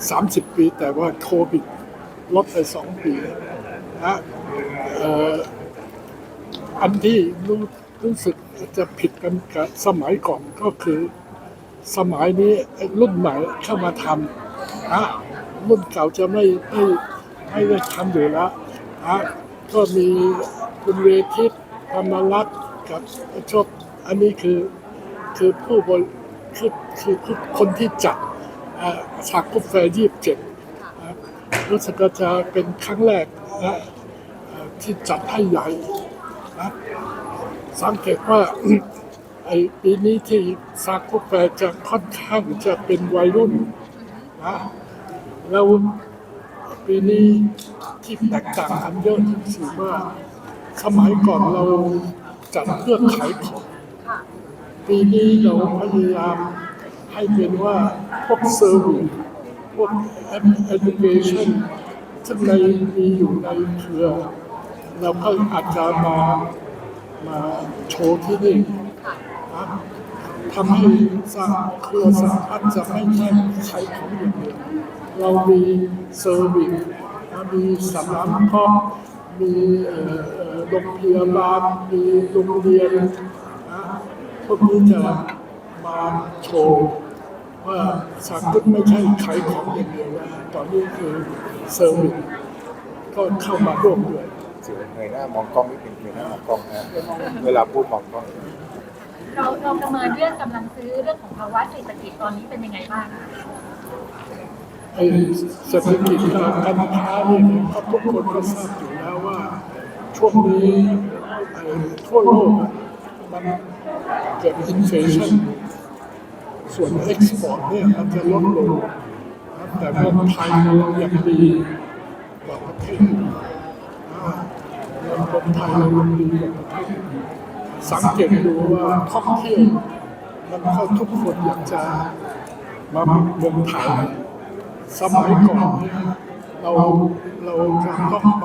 30 ปี แต่ว่าโควิดลดไป 2 ปีนะอ่ออันที่รู้รู้สึกจะผิดกันกับสมัยก่อนก็คือสมัยนี้รุ่นใหม่เข้ามาทำนะรุ่นเก่าจะไม่ไม่ไม่ได้ทำอยู่แล้วนะก็มีคุณเวทิตธรรมรัตน์กับชอบอันนี้คือคือผู้บริคือคือคนที่จัด อ่าฉากกุฟแฟยี่สิบเจ็ดรู้สึกว่าจะเป็นครั้งแรกนะอ่าที่จัดให้ใหญ่นะสังเกตว่าไอ้ปีนี้ที่ซากกุแฟจะค่อนข้างจะเป็นวัยรุ่นนะแล้วปีนี้ที่แตกต่างกันเยอะที่สุดว่าสมัยก่อนเราจัดเพื่อขายของค่ะปีนี้เราพยายาม ให้เป็นว่าพวกเซอร์วิสพวกแอปพลิเคชันซึ่งในมีอยู่ในเครือ เราก็อาจจะมามาโชว์ที่นี่นะทำให้สร้างเครือสัมพันธ์จะไม่แค่ขายของอย่างเดียวเรามีเซอร์วิสนะมีสนามกอล์ฟมีเอ่อเอ่อโรงพยาบาลมีโรงเรียนนะพวกนี้จะมาโชว์ ว่าสากุลไม่ใช่ขายของอย่างเดียวนะตอนนี้คือเซอร์วิสก็เข้ามาร่วมด้วยเสียเงยหน้ามองกล้องนิดนึงเงยหน้ามองกล้องนะเวลาพูดมองกล้องเราเราประเมินเรื่องกำลังซื้อเรื่องของภาวะเศรษฐกิจตอนนี้เป็นยังไงบ้างคะไอ้เศรษฐกิจการค้าเนี่ยก็ทุกคนก็ทราบอยู่แล้วว่า ช่วงนี้ไอ้ทั่วโลกอะมันเกิดอินเฟชัน ส่วนเอ็กซ์พอร์ตเนี่ยมันจะลดลงนะแต่เมือไทยเรายังดีกว่าประเทศนะเงินคนไทยเรายังดีกว่าประเทศสังเกตดูว่าท่องเที่ยวมันก็ทุกคนอยากจะมาเมืองไทยสมัยก่อนเนี่ยเราเราจะต้องไป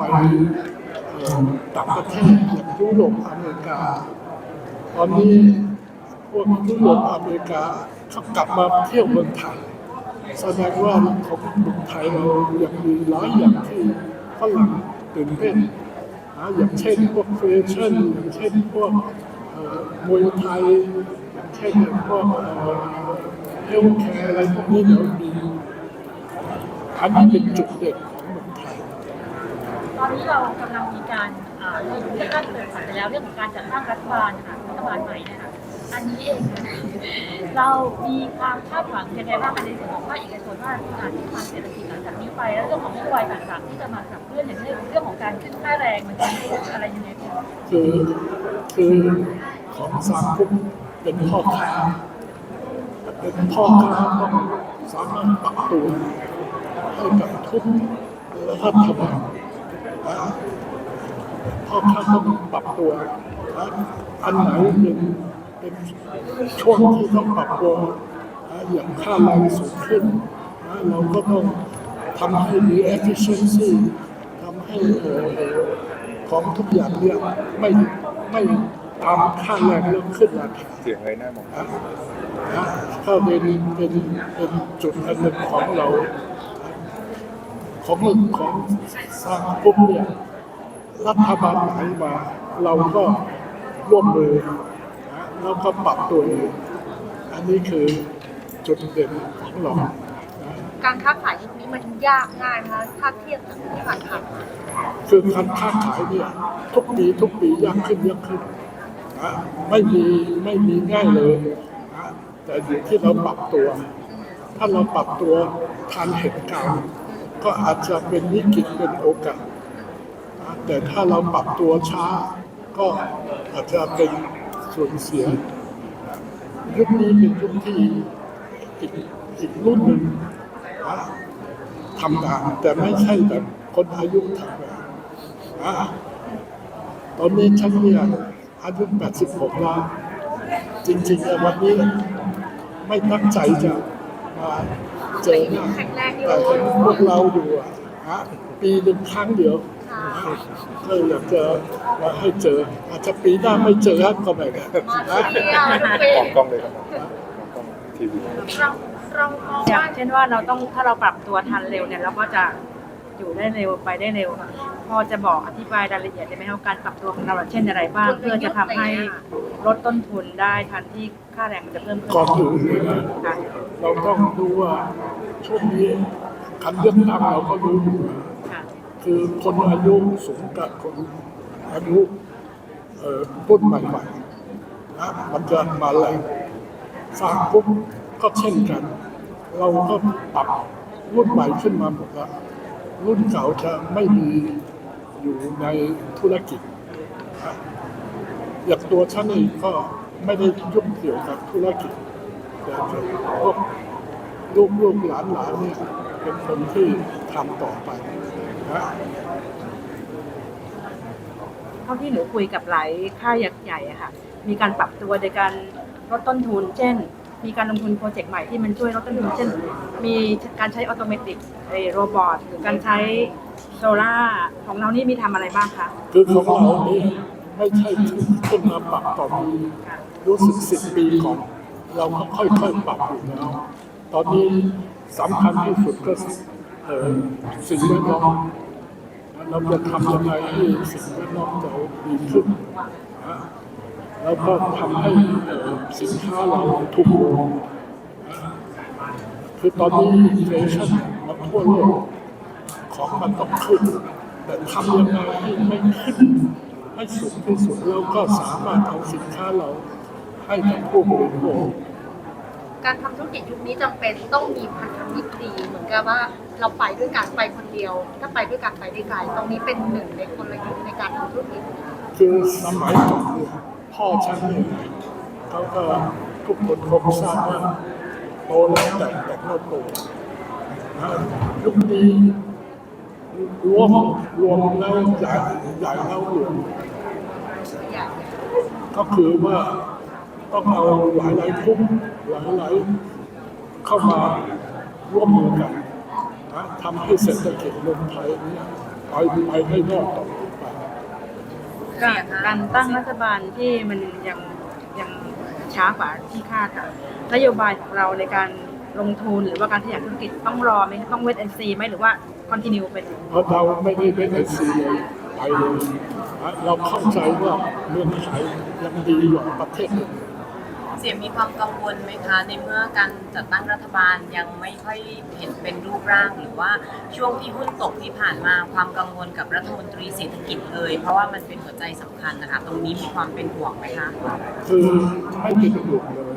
ต่างประเทศอย่างยุโรปอเมริกา ตอนนี้พวกยุโรปอเมริกา เขากลับมาเที่ยวเมืองไทยแสดงว่าของเมืองไทยเรายังมีหลายอย่างที่ฝรั่งตื่นเต้นนะอย่างเช่นพวกแฟชั่นอย่างเช่นพวกมวยไทยอย่างเช่นพวกเฮลท์แคร์อะไรพวกนี้เดี๋ยวมีอันนี้เป็นจุดเด่นของเมืองไทยตอนนี้เรากำลังมีการเรื่องการเปิดผ่านไปแล้วเรื่องของการจัดตั้งรัฐบาลค่ะรัฐบาลใหม่เนะคะ อันนี้เองเรามีความคาดหวังยังไงบ้างในส่วนของภาคเอกชนว่าการที่ทางเศรษฐกิจหลังจากนี้ไป แล้วเรื่องของนโยบายต่างๆที่จะมาขับเคลื่อนอย่างเรื่องเรื่องของการขึ้นค่าแรงมันจะมีอะไรยังไงบ้างคือคือของสังคมเป็นพ่อค้าเป็นพ่อค้าต้องสามารถปรับตัวให้กับทุกรัฐบาละพ่อค้าต้องปรับตัวนะอันไหนเป็น เป็นช่วงที่ต้องปรับตัวนะอย่างค่าแรงสูงขึ้นเราก็ต้องทำให้มี efficiency ทำให้ของทุกอย่างเนี่ยไม่ไม่ตามค่าแรงเริ่มขึ้นราคาเสียงเงยหน้ามองก็เป็นเป็นเป็นจุดอันหนึ่งของเรา ของของสร้างปุ๊บเนี่ยรัฐบาลไหนมา เราก็ร่วมมือ แล้วก็ปรับตัวเองอันนี้คือจุดเด่นของเรานะการค้าขายยุคนี้มันยากง่ายนะคะถ้าเทียบกับที่ผ่านมาคือการค้าขายเนี่ยทุกปีทุกปียากขึ้นยากขึ้นนะไม่มีไม่มีง่ายเลยนะแต่อยู่ที่เราปรับตัว ถ้าเราปรับตัวทันเหตุการณ์ก็อาจจะเป็นวิกฤตเป็นโอกาสนะแต่ถ้าเราปรับตัวช้าก็อาจจะเป็น ส่วนเสีย ยุคนี้เป็นยุคที่อีกอีกรุ่นหนึ่งนะทำงานแต่ไม่ใช่แบบคนอายุทำงานนะตอนนี้ฉันเนี่ยอายุ 86 แล้ว จริงๆอะวันนี้ไม่ตั้งใจจะมาเจอหน้าแต่เห็นพวกเราอยู่อะฮะ ปีหนึ่งครั้งเดียวก็อยากจะมาให้เจอ อาจจะปีหน้าไม่เจอก็ไม่ได้นะมาที่นี่ทุกปีมองกล้องเลยครับมองกล้องทีวีเราเรามองอย่าว่างเช่นว่าเราต้องถ้าเราปรับตัวทันเร็วเนี่ยเราก็จะอยู่ได้เร็วไปได้เร็ว พอจะบอกอธิบายรายละเอียดได้ไหมคะว่าการปรับตัวของเราเช่นอะไรบ้างเพื่อจะทำให้ลดต้นทุนได้ทันที่ค่าแรงมันจะเพิ่มขึ้นก่อนอื่นเลยนะค่ะเราต้องดูว่าช่วงนี้ คันเลือกตั้งเราก็รู้อยู่ค่ะคือคนอายุสูงกับคนอายุเอ่อรุ่นใหม่ๆนะมันจะมาแรงสร้างปุ๊บก็เช่นกัน เราก็ปรับรุ่นใหม่ขึ้นมาหมดแล้วรุ่นเก่าจะไม่มีอยู่ในธุรกิจนะอย่างตัวฉันเองก็ไม่ได้ยุ่งเกี่ยวกับธุรกิจแต่พวกลูกลูกหลานหลานเนี่ย เป็นคนที่ทำต่อไปนะเท่าที่หนูคุยกับหลายค่ายใหญ่อะค่ะ มีการปรับตัวโดยการลดต้นทุน เช่น มีการลงทุนโปรเจกต์ใหม่ที่มันช่วยลดต้นทุน เช่น มีการใช้ออโตเมติกไอ้โรบอทหรือการใช้โซล่าของเรานี่มีทำอะไรบ้างคะ คือของเรานี่ไม่ใช่ขึ้นมาปรับต่อมรู้สึกสิบปีก่อนเราก็ค่อยๆปรับอยู่แล้ว ตอนนี้ สำคัญที่สุดก็สิ่งแวดล้อมเราจะทำยังไงให้สิ่งแวดล้อมเราดีขึ้นนะแล้วก็ทำให้สินค้าเราถูกลงคือตอนนี้อินเฟลชันมันทั่วโลกของมันต้องขึ้น แต่ทำยังไงให้ไม่ขึ้นให้สูงที่สุดแล้วก็สามารถเอาสินค้าเราให้กับผู้บริโภค การทำธุรกิจยุคนี้จำเป็นต้องมีพันธมิตรดีเหมือนกับว่าเราไปด้วยกันไปคนเดียว ถ้าไปด้วยกันไปได้ไกลตรงนี้เป็นหนึ่งในกลยุทธ์ในการทำธุรกิจ คือสมัยก่อนเนี่ยพ่อฉันเนี่ยเขาก็ทุกคนคงทราบว่าโตแล้วแต่แต่เราโตนะยุคนี้รวมรวมแล้วใหญ่ใหญ่แล้วรวมอย่างก็คือว่า ต้องเอาหลายหลายๆกลุ่มหลายหลายๆเข้ามาร่วมมือกันนะทำให้เศรษฐกิจเมืองไทยเนี่ยไปไปให้รอดต่อไปการการตั้งรัฐบาลที่มันยังยังช้ากว่าที่คาดค่ะนโยบายของเราในการลงทุนหรือว่าการขยายธุรกิจต้องรอไหมต้องเวทแอนซีไหมหรือว่าคอนติเนียไปเลยเพราะเราไม่ได้เป็นไอซีเลยไปเลยนะเราเข้าใจว่าเมืองไทยยังดีกว่าประเทศอื่น เสียมีความกังวลไหมคะ ในเมื่อการจัดตั้งรัฐบาลยังไม่ค่อยเห็นเป็นรูปร่างหรือว่าช่วงที่หุ้นตกที่ผ่านมาความกังวลกับรัฐมนตรีเศรษฐกิจเลย เพราะว่ามันเป็นหัวใจสำคัญนะคะ ตรงนี้มีความเป็นห่วงไหมคะ คือไม่เป็นห่วงเลย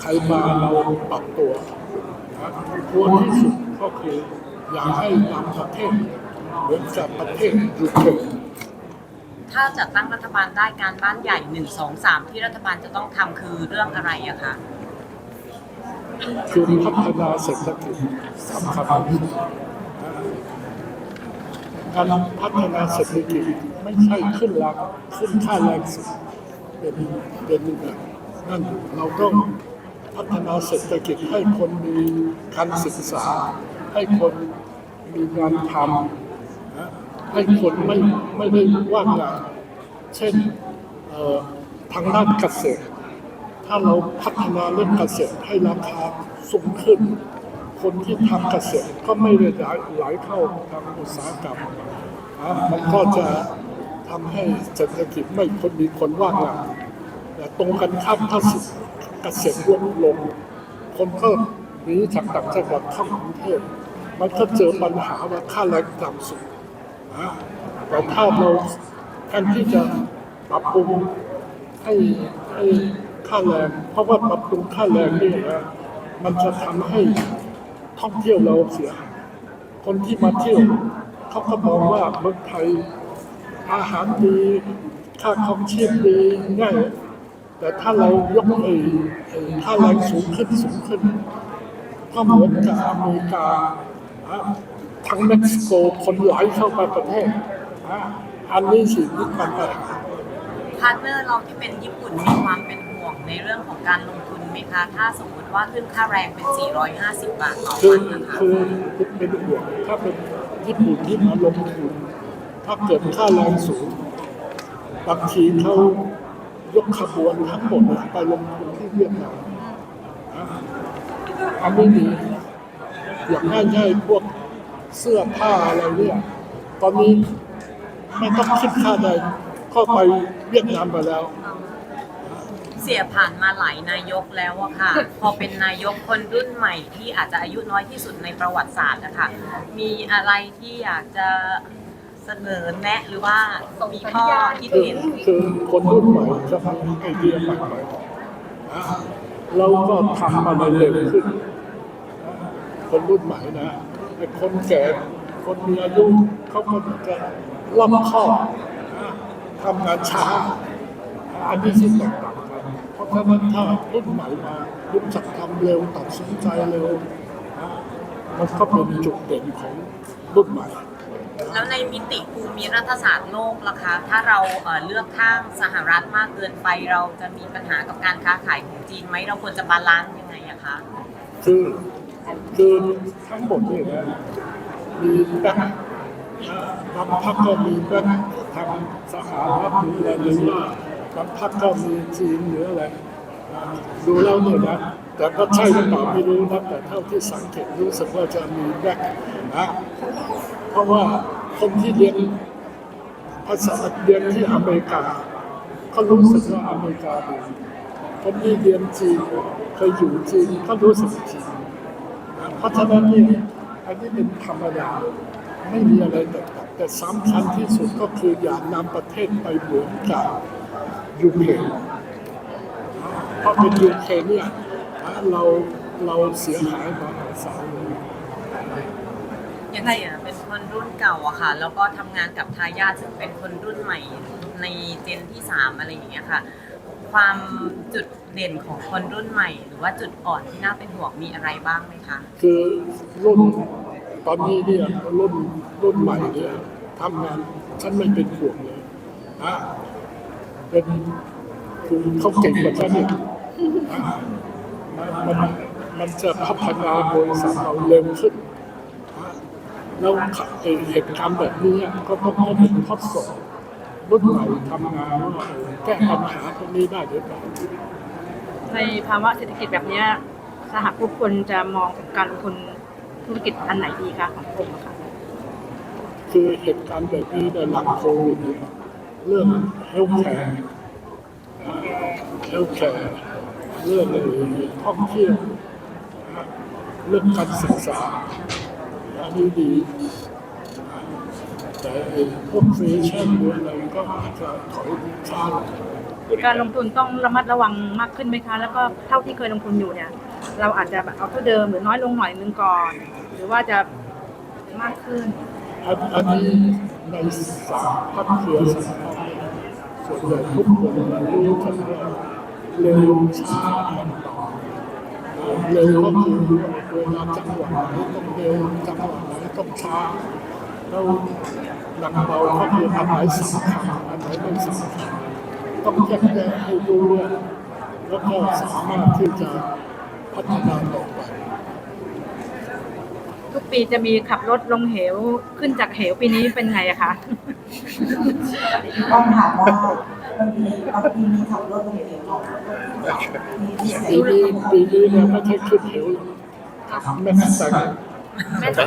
ใครมาเราปรับตัวนะควรที่สุดก็คืออยากให้นำประเทศเหมือนกับประเทศยูเครน ถ้าจัดตั้งรัฐบาลได้การบ้านใหญ่1 2 3ที่รัฐบาลจะต้องทำคือเรื่องอะไรอะคะคือพัฒนาเศรษฐกิจสำคัญการพัฒนาเศรษฐกิจไม่ใช่ขึ้นราคาขึ้นค่าแรงเป็นเป็นแบบนั่นเราต้องพัฒนาเศรษฐกิจให้คนมีการศึกษา ให้คนมีงานทำ ให้คนไม่ไม่ได้ว่างงานเช่นทางด้านเกษตร ถ้าเราพัฒนาเรื่องเกษตรให้ราคาสูงขึ้น คนที่ทำเกษตรก็ไม่ได้ไหลเข้าทางอุตสาหกรรมนะมันก็จะทำให้เศรษฐกิจไม่คนมีคนว่างงานแต่ตรงกันข้ามถ้าเกษตรลดลง คนก็หนีจากต่างจังหวัดเข้ากรุงเทพมันก็เจอปัญหาว่าค่าแรงต่ำสุด นะแต่ถ้าเราแทนที่จะปรับปรุงให้ให้ค่าแรงเพราะว่าปรับปรุงค่าแรงนี่นะมันจะทำให้ท่องเที่ยวเราเสียหายคนที่มาเที่ยวเขาก็มองว่าเมืองไทยอาหารดีค่าครองชีพดีง่ายแต่ถ้าเรายกไอ้ไอ้ค่าแรงสูงขึ้นสูงขึ้นก็เหมือนกับอเมริกาอะ ทั้งเม็กซิโกคนไหลเข้าไปประเทศอะอันนี้สินี่ปัญหา พาร์ทเนอร์เราที่เป็นญี่ปุ่นมีความเป็นห่วงในเรื่องของการลงทุนไหมคะ ถ้าสมมติว่าขึ้นค่าแรงเป็น 450 บาทต่อคือวันนะคะคือเป็นห่วงถ้าเป็นญี่ปุ่นที่มาลงทุนถ้าเกิดค่าแรงสูงบางทีเขายกขบวนทั้งหมดไปลงทุนที่เวียดนามนะอันนี้ดีอย่างง่ายๆพวก เสื้อผ้าอะไรเนี่ยตอนนี้ไม่ต้องคิดค่าใดเข้าไปเวียดนามไปแล้ว เสียผ่านมาหลายนายกแล้วอะค่ะ พอเป็นนายกคนรุ่นใหม่ที่อาจจะอายุน้อยที่สุดในประวัติศาสตร์นะคะมีอะไรที่อยากจะเสนอแนะหรือว่ามีข้อคิดคือเห็นคือคนรุ่นใหม่จะมีไอเดียใหม่ๆนะเราก็ทำอะไรเร็วขึ้นนะคนรุ่นใหม่นะ ไอ้คนแก่ คนมีอายุเขาก็จะล่ำข้อบทำงานช้า อันนี้สิ่งแตกต่างกันเพราะฉะนั้นถ้ารุ่นใหม่มารู้จักทำเร็วตัดสินใจเร็วนะมันก็เป็นจุดเด่นของรุ่นใหม่แล้วในมิติภูมิรัฐศาสตร์โลกล่ะคะ ถ้าเราเอ่อเลือกข้างสหรัฐมากเกินไปเราจะมีปัญหากับการค้าขายของจีนไหมเราควรจะบาลานซ์ยังไงอะคะ คือ คือทั้งหมดเนี่ยนะมีแบงบางพักก็มีแบงทางสหรัฐหรืออะไรหรือว่าบางพักก็มีจีนหรืออะไรดูแล้วเนี่ยนะแต่ก็ใช่หรือเปล่าไม่รู้นะแต่เท่าที่สังเกตรู้สึกว่าจะมีแบงค์นะเพราะว่าคนที่เรียนภาษาเรียนที่อเมริกาเขารู้สึกว่าอเมริกาดีคนที่เรียนจีนเคยอยู่จีนเขารู้สึกจีน เพราะฉะนั้นนี่อันนี้เป็นธรรมดาไม่มีอะไรแตกต่างแต่สำคัญที่สุดก็คืออย่านำประเทศไปเหมือนกับยูเครนเพราะเป็นยูเครนเนี่ยเราเราเสียหายมหาศาลเลยอย่างเสียเป็นคนรุ่นเก่าอะค่ะ แล้วก็ทำงานกับทายาทซึ่งเป็นคนรุ่นใหม่ในเจนที่สามอะไรอย่างเงี้ยค่ะ ความจุดเด่นของคนรุ่นใหม่ หรือว่าจุดอ่อนที่น่าเป็นห่วงมีอะไรบ้างไหมคะ คือรุ่นตอนนี้เนี่ยรุ่นรุ่นใหม่เนี่ยทำงานฉันไม่เป็นห่วงเลยนะเป็นคือเขาเก่งกว่าฉันเนี่ยนะมันมันจะพัฒนาบริษัทเราเร็วขึ้นนะแล้วเหตุการณ์แบบนี้ก็ต้องให้เป็นทดสอบ รุ่นใหม่ทำงานแก้ปัญหาพวกนี้ได้หรือเปล่าในภาวะเศรษฐกิจแบบนี้สหผู้คนจะมองการลงทุนธุรกิจอันไหนดีคะของกรมอะคะคือเหตุการณ์แบบนี้ในหลังโควิดเนี่ยเรื่องเฮลท์แคร์เฮลท์แคร์เรื่องท่องเที่ยวเรื่องการศึกษาอันนี้ดี แต่ไอ้พวกแฟชั่นหรืออะไรก็อาจจะถอยช้าลงการลงทุนต้องระมัดระวังมากขึ้นไหมคะ แล้วก็เท่าที่เคยลงทุนอยู่เนี่ย เราอาจจะแบบเอาเท่าเดิมหรือน้อยลงหน่อยนึงก่อน หรือว่าจะมากขึ้นอันอันนี้ในสามพันเครือสังคมส่วนใหญ่ทุกคนรู้กันว่าเร็วช้ามันต่อเร็วก็คือเวลาจังหวะไหนต้องเร็วจังหวะไหนต้องช้า แล้วหนักเบาก็คืออันไหนสำคัญอันไหนไม่สำคัญต้องแยกแยะให้รู้ด้วยแล้วก็สามารถที่จะพัฒนาต่อไป ทุกปีจะมีขับรถลงเหวขึ้นจากเหวปีนี้เป็นไงอะคะต้องถามว่าบางทีบางทีมีขับรถไปเองหรอปีนี้ปีนี้เนี่ยไม่ใช่ขึ้นเหวแม่แต่ง แม่แต่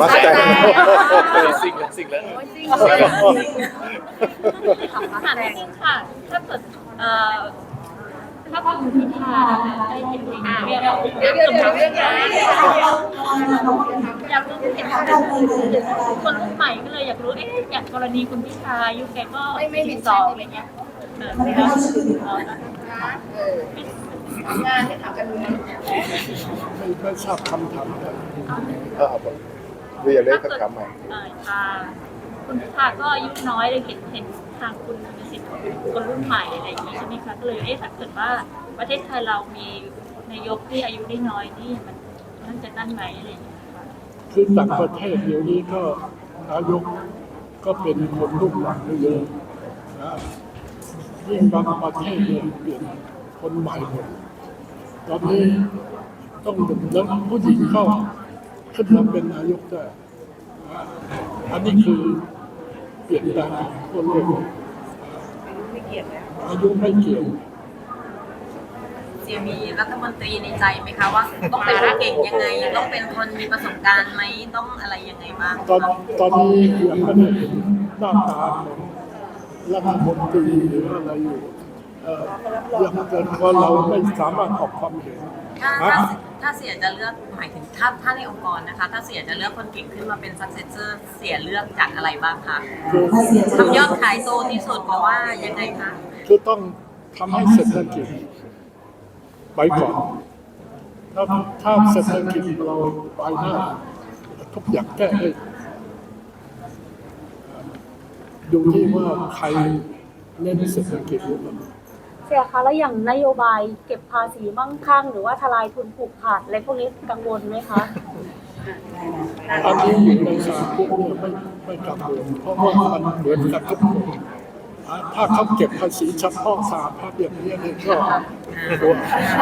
มาแต่งสิ่งแล้วสิ่งแล้วถามนิดนึงค่ะ ถ้าเกิดเอ่อถ้าคุณพิธาได้เห็นเองเรียกเราเดี๋ยวเดี๋ยวเดี๋ยวเดี๋ยวอยากรู้เห็นคนรุ่นใหม่ก็เลยอยากรู้เอ๊ะอย่างกรณีคุณพิธาอายุแกก็สิบสองอะไรเงี้ยเออแล้วเออ งานที่ถามกันรู้ไมไม่ไม่ทราบคำถามเลยเออผมดูอยากได้คำถามใหม่อ่อค่ะคุณพิธาก็อายุน้อยเลยเห็นเห็นทางคุณมีสิทธิ์คนรุ่นใหม่อะไรอย่างนี้ใช่ไหมคะก็เลยเอ๊ะถ้าเกิดว่าประเทศไทยเรามีนายกที่อายุได้น้อยนี่มันมันจะนั่นไหมอะไรอย่างเงี้ยค่ะคือต่างประเทศเดี๋ยวนี้ก็นายกก็เป็นคนรุ่นหลังเยอะนะยิ่งบางประเทศเนี่ยเปลี่ยน คนใหม่หมดตอนนี้ต้องแล้วผู้หญิงก็ขึ้นมาเป็นนายกได้นะอันนี้คือเปลี่ยนแปลงทั่วโลกอายุไม่เกี่ยวเสียมีรัฐมนตรีในใจไหมคะว่า ต้องเป็นคนเก่งยังไง ต้องเป็นคนมีประสบการณ์ไหมต้องอะไรยังไงบ้างตอนตอนนี้ยังไม่ได้เห็นหน้าตาของรัฐมนตรีหรืออะไรอยู่ เอ่อยังเกินว่าเราไม่สามารถออกความเห็น ถ้าถ้าถ้าเสียจะเลือกหมายถึงถ้าถ้าในองค์กรนะคะ ถ้าเสียจะเลือกคนเก่งขึ้นมาเป็น successor เสียเลือกจากอะไรบ้างคะทำยอดขายโตที่สุดเพราะว่ายังไงคะคือต้องทำให้เศรษฐกิจไปก่อนถ้าถ้าเศรษฐกิจเราไปได้ทุกอย่างแก้ได้ดูที่ว่าใครเล่นเศรษฐกิจหรือเปล่า เสียคะแล้วอย่างนโยบายเก็บภาษีมั่งคั่ง หรือว่าทลายทุนผูกขาดอะไรพวกนี้กังวลไหมคะอันนี้อยู่ในสารพวกเนี่ยไม่ไม่กังวลเพราะว่ามันเหมือนกันทุกคนอะถ้าเขาเก็บภาษีเฉพาะสามพันอย่างนี้เนี่ยก็กลัว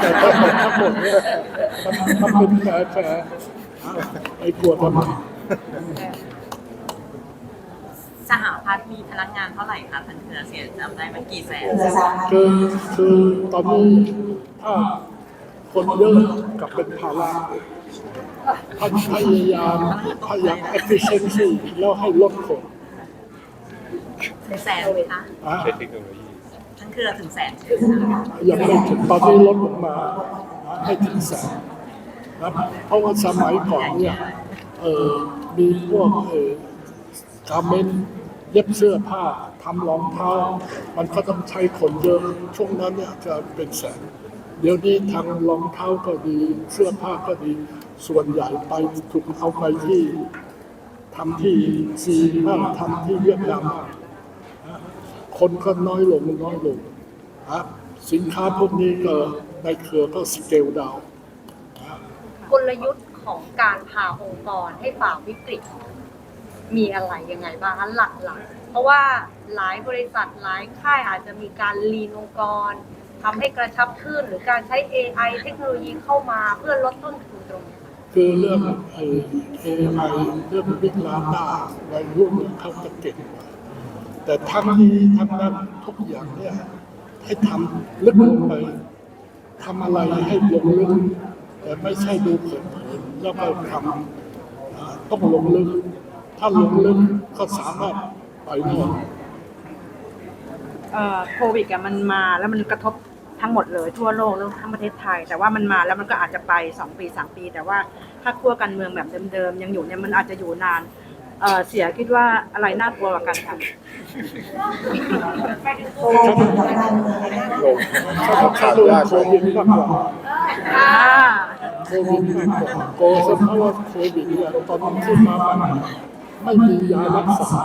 แต่ถ้าหมดทั้งหมดเนี่ยมันมันเป็นแผลแผลอะไอ้กลัวทำไม มีพนักงานเท่าไหร่คะทันเถือเสียจำได้ไหมกี่แสนเพื่อสร้างคือคือตอนนี้ถ้าคนเยอะกับเป็นภาระพยายามพยายาม efficiency แล้วให้ลดคนถึงแสนไหมคะอะใช้เทคโนโลยี ทั้งเครือถึงแสนใช่ไหมคะยังไม่ถึงตอนนี้ลดลงมาให้ถึงแสนนะเพราะว่าสมัยก่อนเนี่ยเออมีพวกเออการเมน เย็บเสื้อผ้าทำรองเท้า มันก็ต้องใช้คนเยอะช่วงนั้นเนี่ยจะเป็นแสนเดี๋ยวนี้ทางรองเท้าก็ดี เสื้อผ้าก็ดี ส่วนใหญ่ไปถูกเอาไปที่ทำที่ซีนบ้างทำที่เวียดนามบ้างคนก็น้อยลงน้อยลงนะสินค้าพวกนี้ก็ในเครือก็สเกลดาวกลยุทธ์ของการพาองค์กรให้ฝ่าวิกฤต มีอะไรยังไงบ้างหลักๆ เพราะว่าหลายบริษัทหลายค่ายอาจจะมีการลีนองค์กรทำให้กระชับขึ้นหรือการใช้ AI เทคโนโลยีเข้ามาเพื่อลดต้นทุนตรงนี้คือเรื่องไอ้เอไอเรื่องบิ๊กลาดาในรุ่นเนี่ยเขาจะเก่งกว่าแต่ทั้งนี้ทั้งนั้นทุกอย่างเนี่ยให้ทำลึกลงไปทำอะไรให้ลงลึกแต่ไม่ใช่ดูเผินๆแล้วก็ทำต้องลงลึก ถ้าลงลึกก็สามารถไปได้เอ่อโควิดอะมันมาแล้วมันกระทบทั้งหมดเลยทั่วโลกแล้วทั้งประเทศไทย แต่ว่ามันมาแล้วมันก็อาจจะไป2ปี3ปี แต่ว่าถ้าขั้วการเมืองแบบเดิมๆยังอยู่เนี่ยมันอาจจะอยู่นานเอ่อเสียคิดว่าอะไรน่ากลัวกว่ากันคะโควิดกับการเมืองในด้านลงถ้าขาดดูยากโควิดมากกว่าอ่า โควิดมากกว่าโกเพราะว่าโควิดเนี่ยตอนนั้นขึ้นมาใหม่ ไม่มียารักษา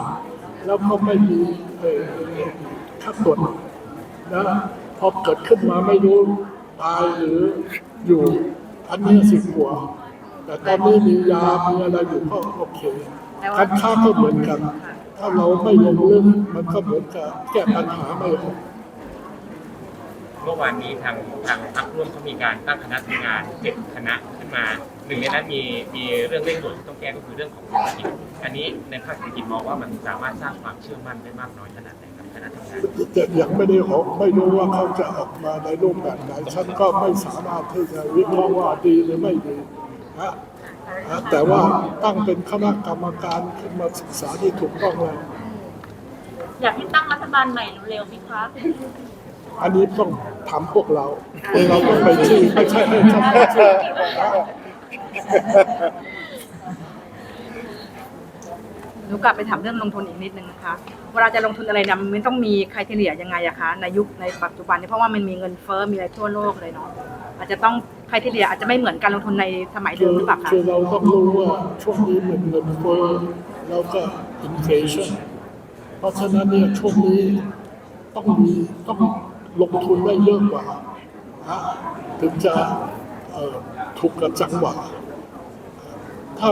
แล้วก็ไม่มีค่าตรวจนะพอเกิดขึ้นมาไม่รู้ตายหรืออยู่อันนี้สิกว่าแต่ตอนนี้มียา มีอะไรอยู่ก็โอเคการค้าก็เหมือนกัน ถ้าเราไม่ลงลึกมันก็เหมือนกับแก้ปัญหาไม่ออกเมื่อวานนี้ทางทางพรรคร่วมเขามีการตั้งคณะทำงานเจ็ดคณะขึ้นมา หนึ่งในนั้นมีมีเรื่องเร่งด่วนที่ต้องแก้ก็คือเรื่องของเศรษฐกิจอันนี้ในภาคเศรษฐกิจมองว่ามันสามารถสร้างความเชื่อมั่นได้มากน้อยขนาดไหนครับคณะทำงานจะยังไม่ได้ออกไม่รู้ว่าเขาจะออกมาในรูปแบบไหนฉันก็ไม่สามารถที่จะวิเคราะห์ว่าดีหรือไม่ดีนะนะแต่ว่าตั้งเป็นคณะกรรมการขึ้นมาศึกษาที่ถูกต้องแล้วอยากให้ตั้งรัฐบาลใหม่เร็วๆไหมคะอันนี้ต้องถามพวกเราพวกเราต้องไปชี้ไม่ใช่ให้ทำ หนูกลับไปถามเรื่องลงทุนอีกนิดนึงนะคะ เวลาจะลงทุนอะไรเนี่ยมันต้องมีใครเฉลี่ยยังไงอะคะในยุคในปัจจุบันนี้เพราะว่ามันมีเงินเฟ้อมีอะไรทั่วโลกเลยเนาะอาจจะต้องใครเฉลี่ยอาจจะไม่เหมือนการลงทุนในสมัยเดิมหรือเปล่าคะคือเราต้องรู้ว่าช่วงนี้มันเงินเฟ้อแล้วก็อินเฟชันเพราะฉะนั้นเนี่ยช่วงนี้ต้องมีต้องลงทุนได้เยอะกว่าถึงจะถูกกับจังหวะ ถ้า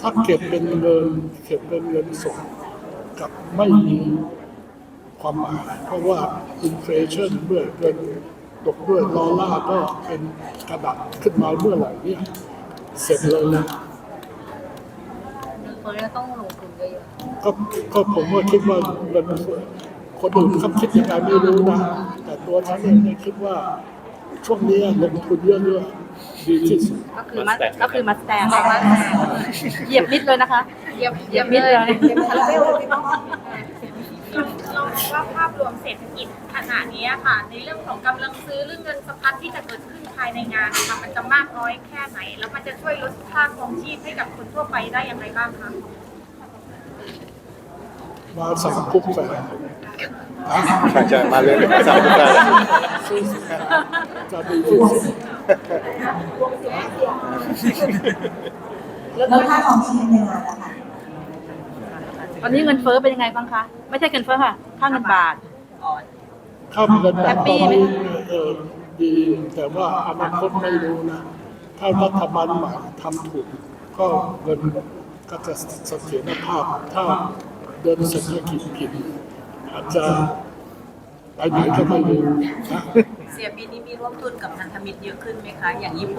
ถ้าเก็บเป็นเงินเก็บเป็นเงินสดกับไม่มีความหมายเพราะว่าอินเฟชันเมื่อเงินตกด้วยดอลลาร์ก็เป็นกระดับขึ้นมาเมื่อไหร่เนี่ยเสร็จเลยนะเฟิร์สต้องลงทุนเยอะก็ก็ผมว่าคิดว่าเงินคนอื่นเขาคิดยังไงไม่รู้นะแต่ตัวฉันเองเนี่ยคิดว่า ช่วงนี้ลงทุนเยอะๆดีที่สุดก็คือมัสก็คือมัสแตงเหยียบมิดเลยนะคะ เยี่ยมเหยียบมิดเลยเรามองว่าภาพรวมเศรษฐกิจขณะนี้ค่ะ ในเรื่องของกำลังซื้อเรื่องเงินสะพัดที่จะเกิดขึ้นภายในงานนะคะมันจะมากน้อยแค่ไหน แล้วมันจะช่วยลดค่าครองชีพให้กับคนทั่วไปได้ยังไงบ้างคะ มาสั่งคุกแฟน ใช่ใช่มาเลยมาสั่งทุกท่านจะดีที่สุดแล้วค่าของชีพในงานนะคะตอนนี้เงินเฟ้อเป็นยังไงบ้างคะ ไม่ใช่เงินเฟ้อค่ะ ค่าเงินบาทข้ามเงินแบบแฮปปี้ตอนไหมนี้เออดีแต่ว่าอนาคตไม่รู้นะถ้ารัฐบาลใหม่ทำถูก ก็เงินก็จะเสถียรภาพ ถ้าเดินเศรษฐกิจผิด อาจจะไปไหนก็ไม่รู้ เสียปีนี้มีร่วมทุนกับพันธมิตรเยอะขึ้นไหมคะ อย่างญี่ปุ่น